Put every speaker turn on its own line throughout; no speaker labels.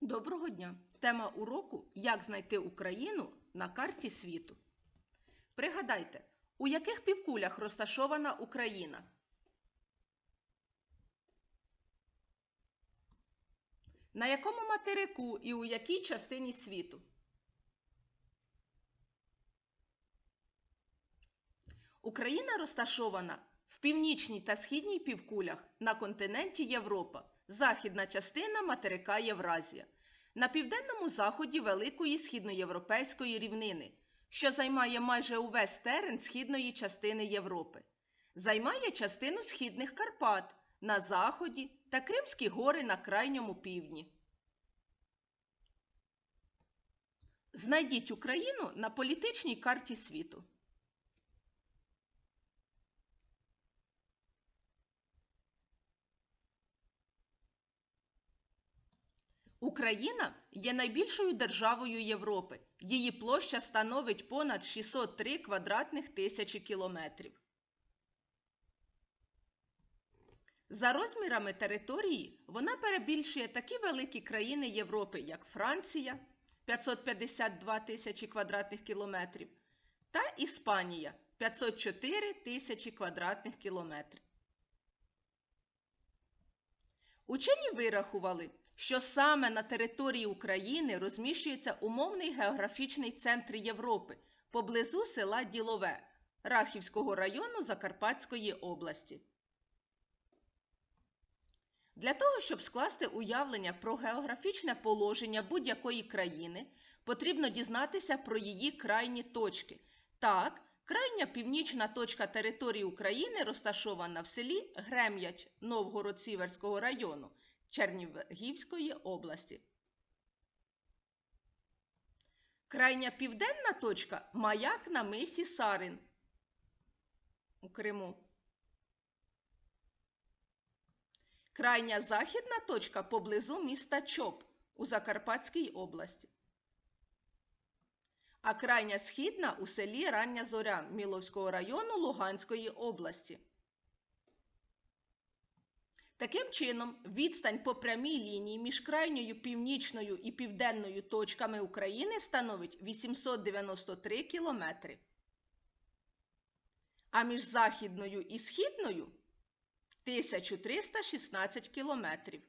Доброго дня! Тема уроку Як знайти Україну на карті світу. Пригадайте, у яких півкулях розташована Україна? На якому материку і у якій частині світу? Україна розташована в північній та східній півкулях на континенті Європа, західна частина материка Євразія, на південному заході Великої східноєвропейської рівнини, що займає майже увесь терен східної частини Європи, займає частину східних Карпат на заході та Кримські гори на крайньому півдні. Знайдіть Україну на політичній карті світу. Україна є найбільшою державою Європи. Її площа становить понад 603 квадратних тисячі кілометрів. За розмірами території вона перебільшує такі великі країни Європи, як Франція 552 тисячі квадратних кілометрів та Іспанія 504 тисячі квадратних кілометрів. Учені вирахували, що саме на території України розміщується умовний географічний центр Європи поблизу села Ділове Рахівського району Закарпатської області. Для того, щоб скласти уявлення про географічне положення будь-якої країни, потрібно дізнатися про її крайні точки. Так, крайня північна точка території України розташована в селі Грем'яч Новгород-Сіверського району Чернігівської області. Крайня південна точка маяк на мисі Сарин у Криму. Крайня західна точка поблизу міста Чоп у Закарпатській області. А крайня східна у селі Рання Зоря Міловського району Луганської області. Таким чином, відстань по прямій лінії між крайньою північною і південною точками України становить 893 кілометри. А між західною і східною 1316 кілометрів.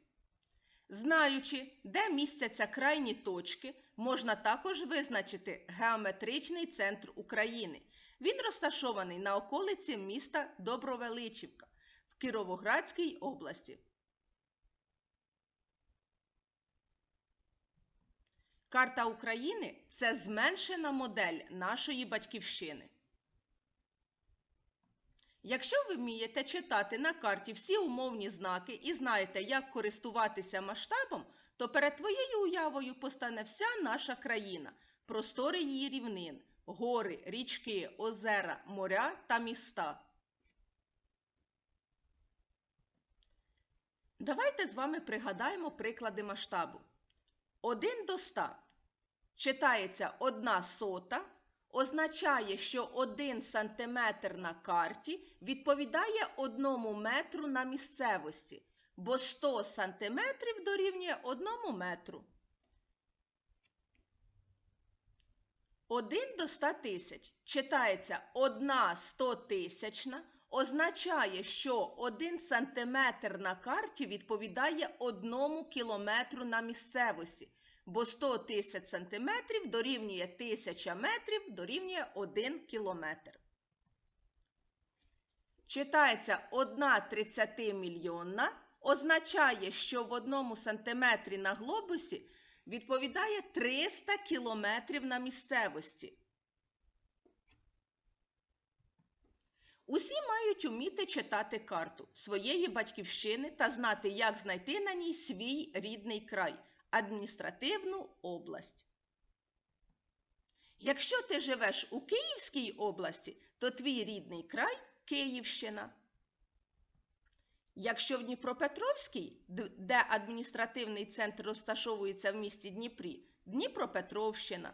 Знаючи, де містяться крайні точки, можна також визначити геометричний центр України. Він розташований на околиці міста Добровеличівка Кіровоградській області. Карта України це зменшена модель нашої батьківщини. Якщо ви вмієте читати на карті всі умовні знаки і знаєте, як користуватися масштабом, то перед твоєю уявою постане вся наша країна, простори її рівнин, гори, річки, озера, моря та міста. Давайте з вами пригадаємо приклади масштабу. 1 до 100 читається 1 сота означає, що 1 см на карті відповідає 1 метру на місцевості, бо 100 см дорівнює 1 метру. 1 до 100 тисяч читається 1 100 тисячна, означає, що 1 см на карті відповідає 1 кілометру на місцевості бо 100 тисяч сантиметрів дорівнює 1000 метрів дорівнює 1 кілометр. Читається 1 30 мільйонна, означає, що в 1 сантиметрі на глобусі відповідає 300 кілометрів на місцевості. Усі мають уміти читати карту своєї батьківщини та знати, як знайти на ній свій рідний край адміністративну область. Якщо ти живеш у Київській області, то твій рідний край Київщина. Якщо в Дніпропетровській, де адміністративний центр розташовується в місті Дніпрі, Дніпропетровщина.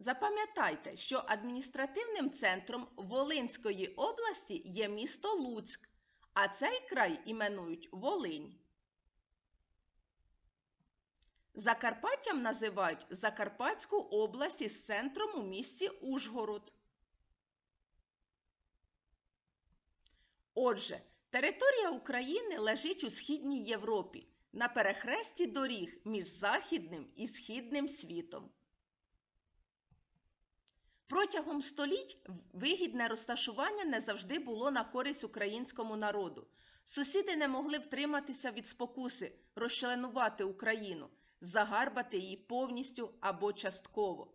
Запам'ятайте, що адміністративним центром Волинської області є місто Луцьк, а цей край іменують Волинь. Закарпаттям називають Закарпатську область із центром у місті Ужгород. Отже, територія України лежить у східній Європі на перехресті доріг між західним і східним світом. Протягом століть вигідне розташування не завжди було на користь українському народу. Сусіди не могли втриматися від спокуси розчленувати Україну, загарбати її повністю або частково.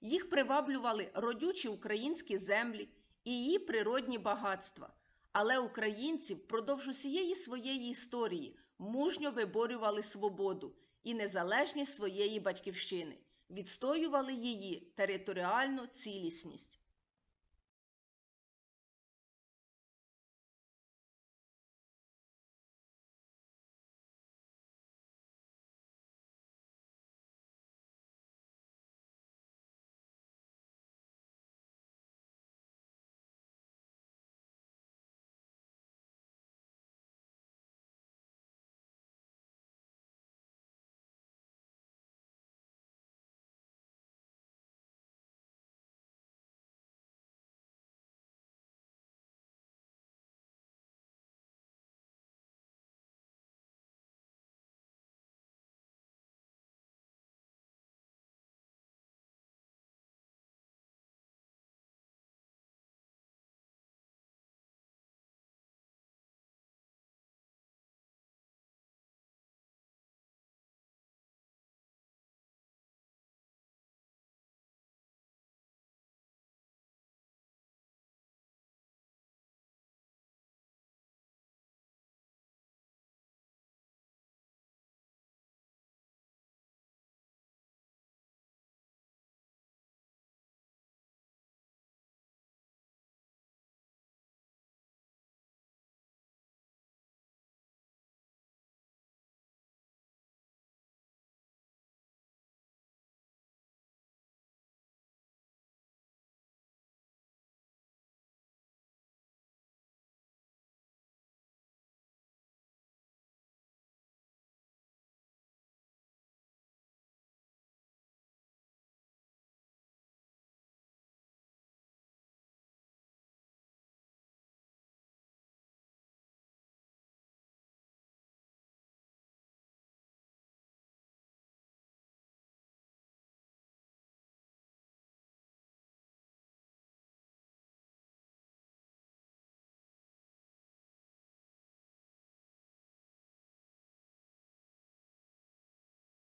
Їх приваблювали родючі українські землі і її природні багатства. Але українці впродовж усієї своєї історії мужньо виборювали свободу і незалежність своєї батьківщини, відстоювали її територіальну цілісність.